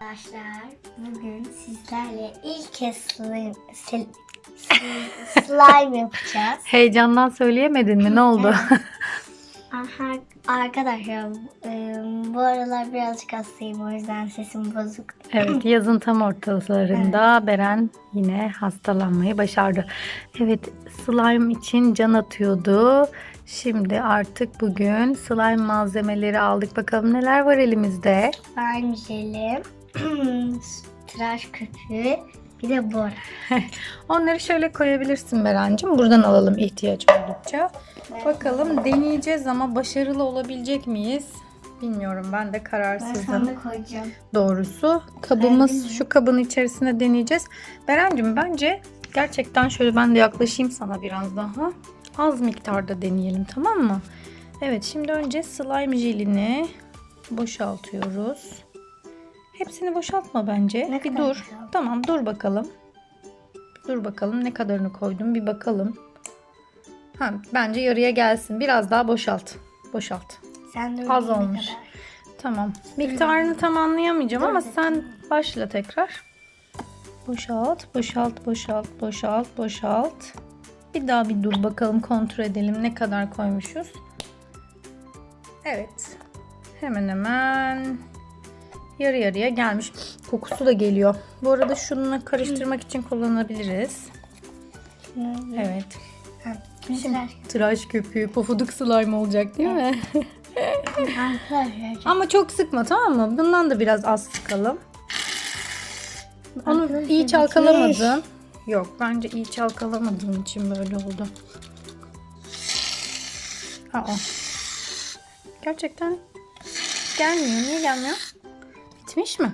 Arkadaşlar bugün sizlerle ilk kez slime, slime yapacağız. Heyecandan söyleyemedin mi? Ne oldu? Aha, arkadaşlar e, bu aralar birazcık hastayım o yüzden sesim bozuk. evet, yazın tam ortalarında Beren yine hastalanmayı başardı. Evet, slime için can atıyordu. Şimdi artık bugün slime malzemeleri aldık. Bakalım neler var elimizde. Slime jeli, tıraş köpüğü, bir de bor. Onları şöyle koyabilirsin Berencim. Buradan alalım ihtiyaç oldukça. Bakalım deneyeceğiz ama başarılı olabilecek miyiz? Bilmiyorum ben de Ben kararsızım. sana koyacağım. doğrusu. Kabımız mi? şu kabın içerisine deneyeceğiz. Berencim bence gerçekten şöyle ben de yaklaşayım sana biraz daha. Az miktarda deneyelim tamam mı? Evet şimdi önce slime jelini boşaltıyoruz. Hepsini boşaltma bence. Ne bir dur. boşalt? Tamam dur bakalım. Dur bakalım ne kadarını koydum bir bakalım. Ha, bence yarıya gelsin. Biraz daha boşalt. Boşalt. Sen de Az olmuş. kadar. Tamam. Miktarını tam anlayamayacağım Dur ama sen başla tekrar. Boşalt, boşalt, boşalt, boşalt, boşalt. Bir daha bir dur bakalım kontrol edelim ne kadar koymuşuz. Evet. Hemen hemen yarı yarıya gelmiş. Kokusu da geliyor. Bu arada şununla karıştırmak için kullanabiliriz. Evet. Ha, tıraş- köpüğü, pofuduk slime olacak değil mi? Ama çok sıkma tamam mı? Bundan da biraz az sıkalım. Onu iyi çalkalamadın. Yok bence iyi çalkalamadığın için böyle oldu. Aa. Gerçekten gelmiyor. Niye gelmiyor? Bitmiş mi?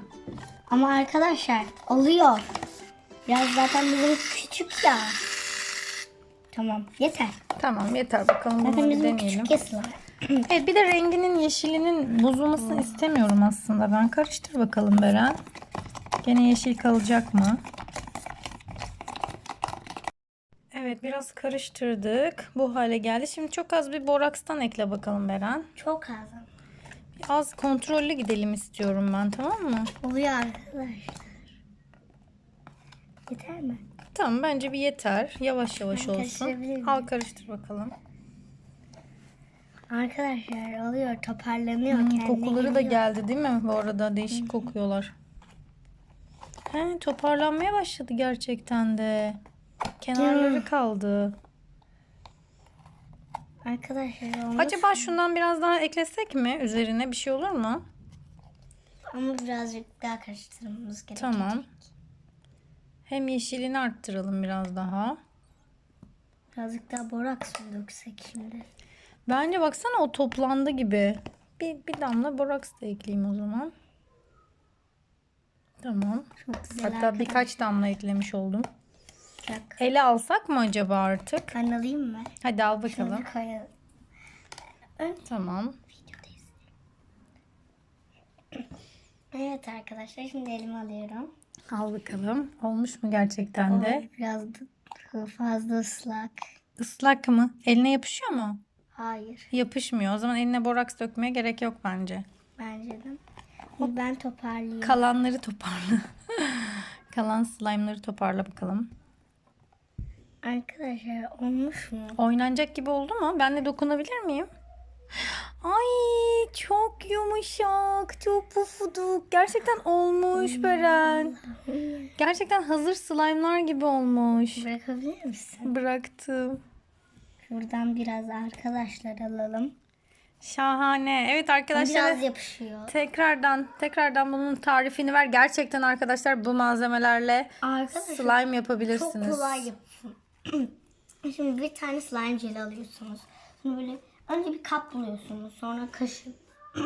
Ama arkadaşlar oluyor. Biraz zaten bizim küçük ya. Tamam yeter. Tamam yeter bakalım bunu Zaten bir bizim deneyelim. küçük kesler. Evet bir de renginin yeşilinin bozulmasını istemiyorum aslında. Ben karıştır bakalım Beren. Gene yeşil kalacak mı? Evet biraz karıştırdık. Bu hale geldi. Şimdi çok az bir borakstan ekle bakalım Beren. Çok az. Az kontrollü gidelim istiyorum ben tamam mı? Oluyor arkadaşlar. Yeter mi? Tamam bence bir yeter. Yavaş yavaş Ben olsun. miyim? Al karıştır bakalım. Arkadaşlar oluyor toparlanıyor. Hmm, kendine kokuları da geliyor. geldi değil mi bu arada? Değişik kokuyorlar. He, toparlanmaya başladı gerçekten de. Kenarları kaldı. Arkadaşlar olmuş Acaba şundan biraz daha eklesek mi? Üzerine bir şey olur mu? ama birazcık daha karıştırmamız gerekiyor. Tamam. Hem yeşilini arttıralım biraz daha. Birazcık daha boraks mı döksek şimdi? Bence baksana o toplandı gibi. Bir, bir damla boraks da ekleyeyim o zaman. Tamam. Çok güzel Hatta arkadaşlar. birkaç damla eklemiş oldum. Bak, Ele alsak mı acaba artık? Ben alayım mı? Hadi al bakalım. koyalım. Tamam. Evet arkadaşlar şimdi elime alıyorum. Al bakalım. Olmuş mu gerçekten de? Oy, Biraz da fazla ıslak. Islak mı? Eline yapışıyor mu? Hayır Yapışmıyor. O zaman eline boraks dökmeye gerek yok bence. bence de. Şimdi ben toparlayayım. Kalanları toparla. Kalan slime'ları toparla bakalım. Arkadaşlar olmuş mu? Oynanacak gibi oldu mu? Ben de dokunabilir miyim? Ay çok yumuşak, çok pufuduk. Gerçekten olmuş Beren. Gerçekten hazır slime'lar gibi olmuş. Bırakabilir misin? Bıraktım. Şuradan biraz arkadaşlar alalım. Şahane. Evet arkadaşlar. Biraz yapışıyor. Tekrardan tekrardan bunun tarifini ver. Gerçekten arkadaşlar bu malzemelerle Arkadaşlar slime çok yapabilirsiniz. kolay yapın. Şimdi bir tane slime jeli alıyorsunuz. Şimdi böyle önce bir kap buluyorsunuz. Sonra kaşık.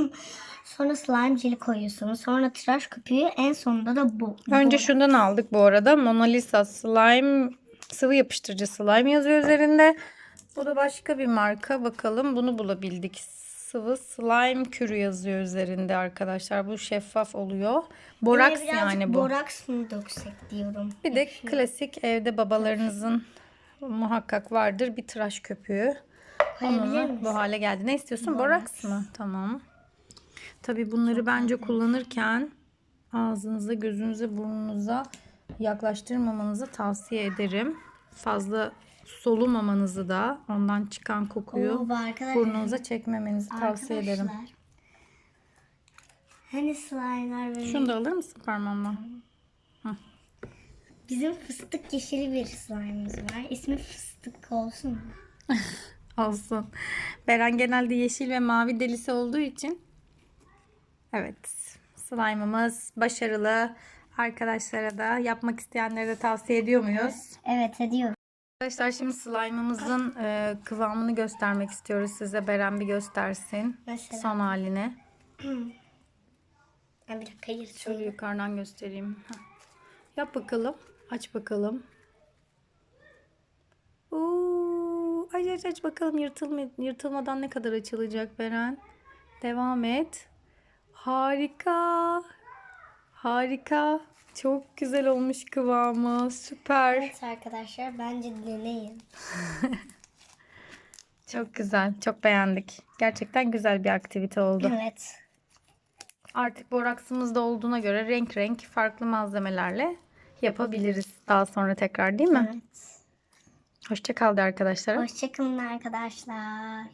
sonra slime jeli koyuyorsunuz. Sonra tıraş köpüğü. En sonunda da bu. Önce Bu. şundan aldık bu arada. Mona Lisa slime sıvı yapıştırıcı slime yazıyor üzerinde. Bu da başka bir marka. Bakalım bunu bulabildik. Sıvı slime kürü yazıyor üzerinde arkadaşlar. Bu şeffaf oluyor. Boraks yani bu. Boraks mı döksek diyorum. Bir de klasik evde babalarınızın muhakkak vardır bir tıraş köpüğü. Onunla bu hale geldi. Ne istiyorsun? Boraks mı? Tamam. Tabii bunları bence kullanırken ağzınıza, gözünüze, burnunuza yaklaştırmamanızı tavsiye ederim. Fazla solumamanızı da ondan çıkan kokuyu Oo, burnunuza çekmemenizi tavsiye ederim. Arkadaşlar, Hani slime'lar böyle Şunu da alır mısın parmağımla? Bizim fıstık yeşili bir slime'ımız var. İsmi fıstık olsun mu? Olsun. Beren genelde yeşil ve mavi delisi olduğu için. Evet. Slime'ımız başarılı. Arkadaşlara da yapmak isteyenlere de tavsiye ediyor muyuz? Evet ediyorum. Arkadaşlar şimdi slime'ımızın e, kıvamını göstermek istiyoruz size. Beren bir göstersin. Mesela. Son halini. Ben bir dakika Şöyle yukarıdan göstereyim. Heh. Yap bakalım. Aç bakalım. Oo, aç aç aç bakalım yırtılma, yırtılmadan ne kadar açılacak Beren. Devam et. Harika. Harika. Çok güzel olmuş kıvamı. Süper. Evet arkadaşlar bence deneyin. Çok güzel. Çok beğendik. Gerçekten güzel bir aktivite oldu. Evet. Artık boraksımız da olduğuna göre renk renk farklı malzemelerle yapabiliriz daha sonra tekrar değil mi? Evet. Hoşça kal de arkadaşlara. Hoşçakalın arkadaşlar.